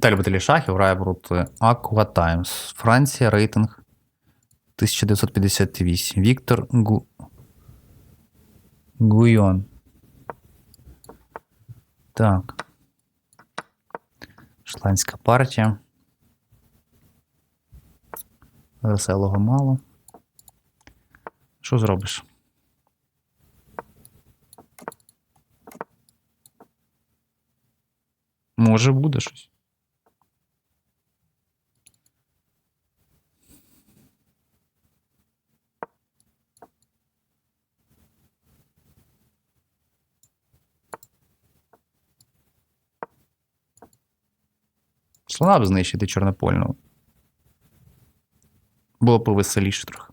Віталій Баталій Шахів грає Aqua Times. Франція, рейтинг 1958. Віктор Гу... Гуйон. Так. Шотландська партія. Веселого мало. Що зробиш? Може буде щось. Слона б знищити чорнопольного. Було б повеселіше трохи.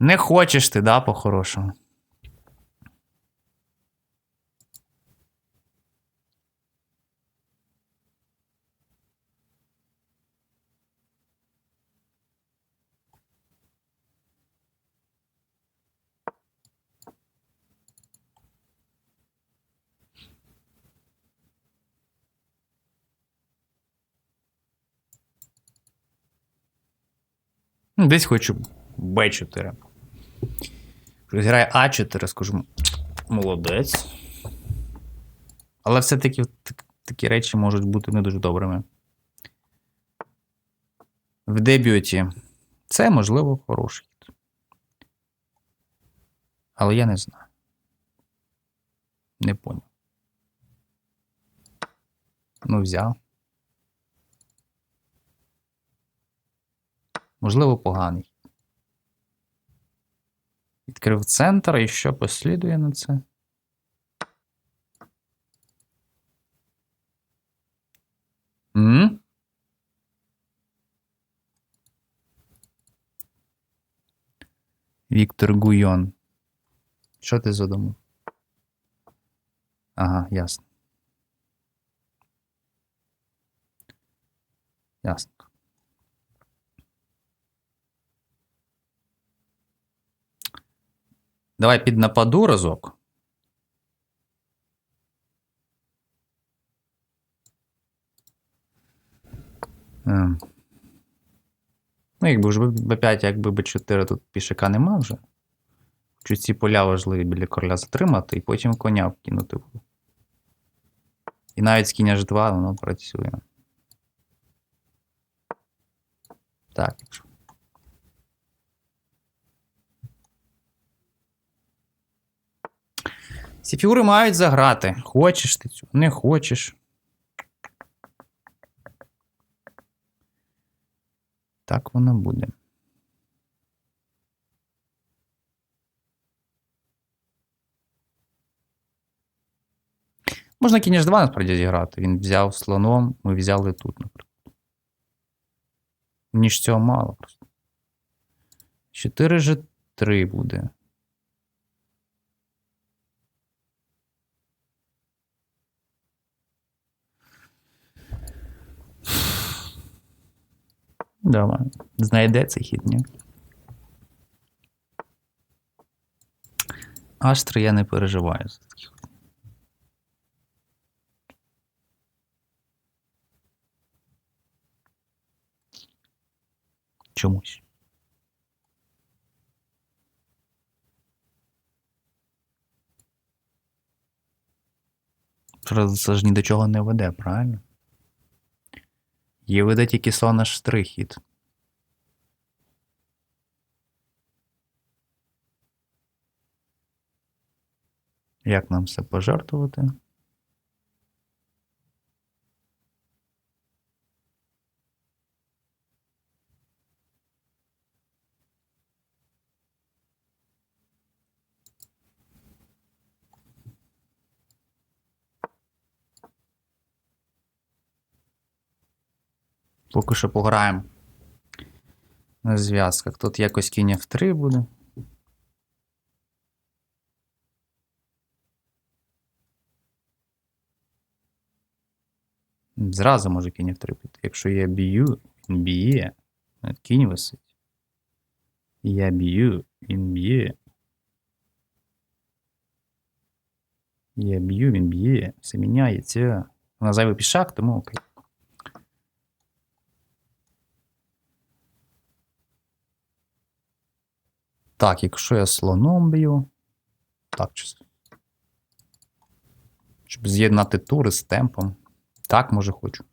Не хочеш ти, да, по-хорошому. Десь хочу Б4. Щось Грає А4, скажу. Молодець. Але все-таки так- такі речі можуть бути не дуже добрими. В дебюті. Це, можливо, хороший. Але я не знаю. Не поняв. Ну, взяв. Можливо, поганий. Відкрив центр і що послідує на це? М? Віктор Гуйон. Що ти задумав? Ага, ясно. Ясно. Давай під нападу разок. Ем. Ну, якби вже Б5, якби Б4 тут пішака нема вже. Хочу ці поля важливі біля короля затримати і потім коня вкинути. І навіть з кінь H2 воно працює. Так, якщо. Ці фігури мають заграти. Хочеш ти цього, не хочеш. Так воно буде. Можна кінь H2 насправді зіграти. Він взяв слоном, ми взяли тут, наприклад. Ніж цього мало просто. 4 ж 3 буде. Давай. Знайде цей хід, ні? Астри я не переживаю за таких. Чомусь. Це ж ні до чого не веде, правильно? Є веде тільки слона аж 3 хід. Як нам все пожертвувати? Поки що пограємо на зв'язках. Тут якось кінь F3 буде. Зразу може кінь F3 піти. Якщо я б'ю, він б'є. Кінь висить. Я б'ю, він б'є. Я б'ю, він б'є, все міняється. Вона зайвий пішак, тому окей. Так, якщо я слоном б'ю. Так. Щоб з'єднати тури з темпом. Так, може, хочу.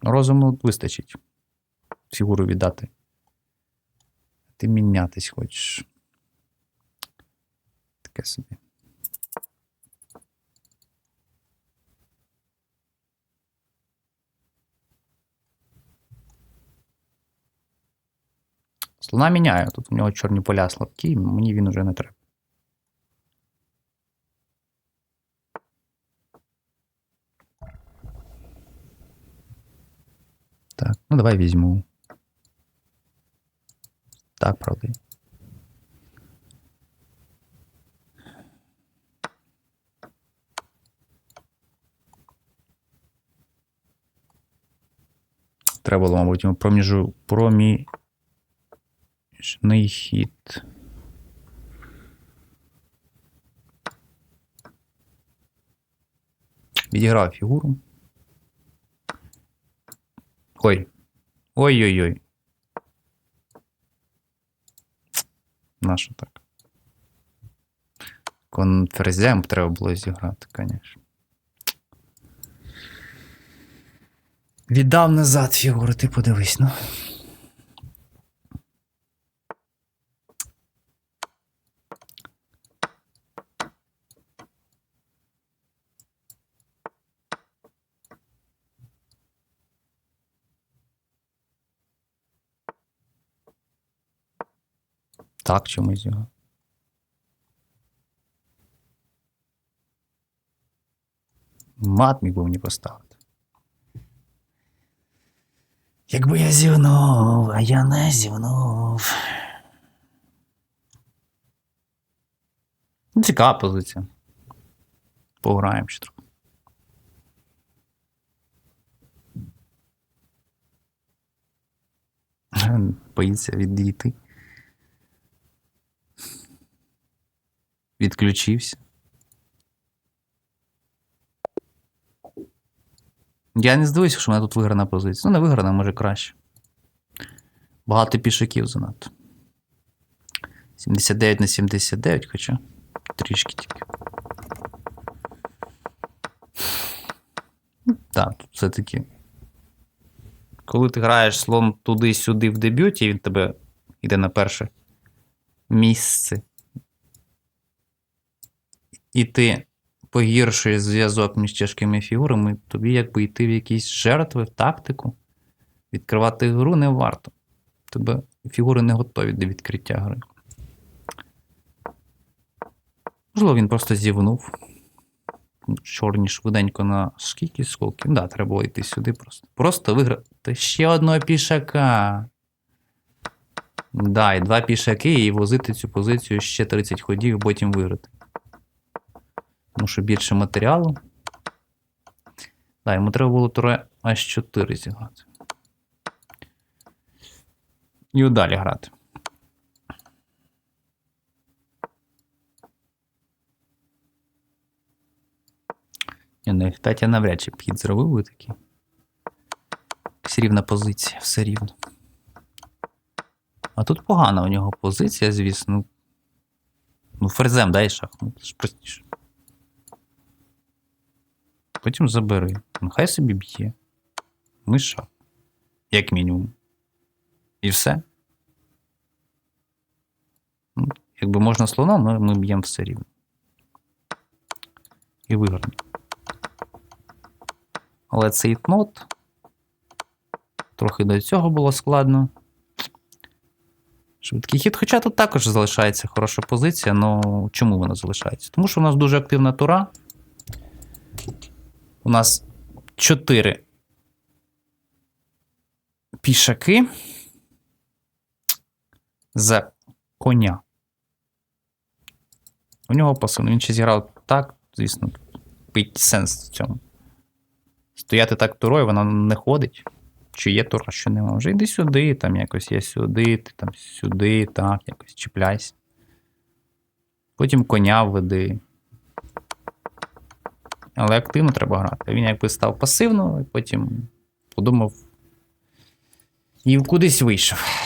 Розуму вистачить. Фігуру віддати. Ти мінятись хочеш. Таке собі. Слона міняю. Тут у нього чорні поля слабкі, мені він уже не треба. Так, ну давай візьму. Так, правда. Треба було, мабуть, проміжу проміжний хід. Відіграв фігуру. Ой. Ой-ой-ой. Нащо так? Конферзям треба було зіграти, звісно. Віддав назад фігуру, ти подивись, ну. Так, чомусь його. Мат міг би мені поставити. Якби я зівнув, а я не зівнув. Ну, Цікава позиція. Пограємо ще трохи. Боїться відійти. Відключився. Я не здивуюся, що в мене тут виграна позиція. Ну, не виграна, може краще. Багато пішаків занадто. 79 на 79, хоча трішки тільки. Так, тут все-таки. Коли ти граєш слон туди-сюди в дебюті, він тебе йде на перше місце. І ти погіршуєш зв'язок між тяжкими фігурами, тобі якби йти в якісь жертви, в тактику. Відкривати гру не варто. Тебе фігури не готові до відкриття гри. Можливо, він просто зівнув. Чорні швиденько на скільки скільки? Да, треба було йти сюди просто. Просто виграти ще одного пішака. Да, і два пішаки, і возити цю позицію ще 30 ходів, і потім виграти. Тому що більше матеріалу. Да, йому треба було туре аж 4 зіграти. І далі грати. Ні, ну f5 я навряд чи б хід зробив би такий. Все рівна позиція, все рівно. А тут погана у нього позиція, звісно. Ну, ферзем дай шах, ну це ж простіше. Потім забери. Ну, хай собі б'є. Ми шах. Як мінімум. І все. Ну, Якби можна слоном, але ми б'ємо все рівно. І виграємо. Але цей нот. Трохи до цього було складно. Швидкий хід, хоча тут також залишається хороша позиція, але чому вона залишається? Тому що у нас дуже активна тура. У нас 4 пішаки за коня. У нього пасивно. Він ще зіграв так, звісно, пить сенс в цьому. Стояти так турою, вона не ходить. Чи є тура, що нема. Вже йди сюди, там якось я сюди, ти там сюди, так, якось чіпляйся. Потім коня введи. Але активно треба грати. Він якби став пасивно, і потім подумав. І кудись вийшов.